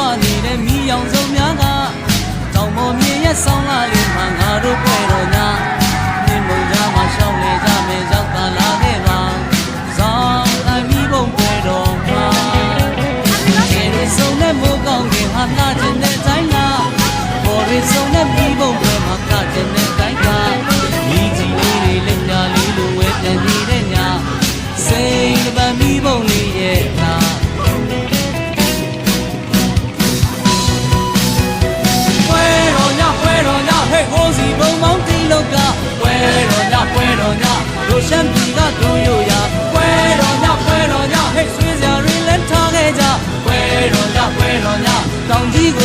ပနေတဲ့မိအောင်ဆုံးများကတောင်ပေါ်မြေရဲ့ဆောင်းလာလေးမှာငါတို့ပွဲတော်ညာမြင်မုံကြမှာရှောင်းနေကြမယ်ရောက်ပါလာခဲ့ပါဆောင်းအမိဘုံပွဲတော်မှာကျေရဆုံးတဲ့မိုးကောင်းကင်ဟာနာကျင်တဲ့တိုင်းကပေါ်ရဆုံးတဲ့မိဘုံပွဲမှာကကျင်တဲ့တိုင်းကမိကြီးလေးတွေလက်ညာလေးလိုဝဲတန်နေတဲ့ညာစိတ်တပံမိဘုံ Don't?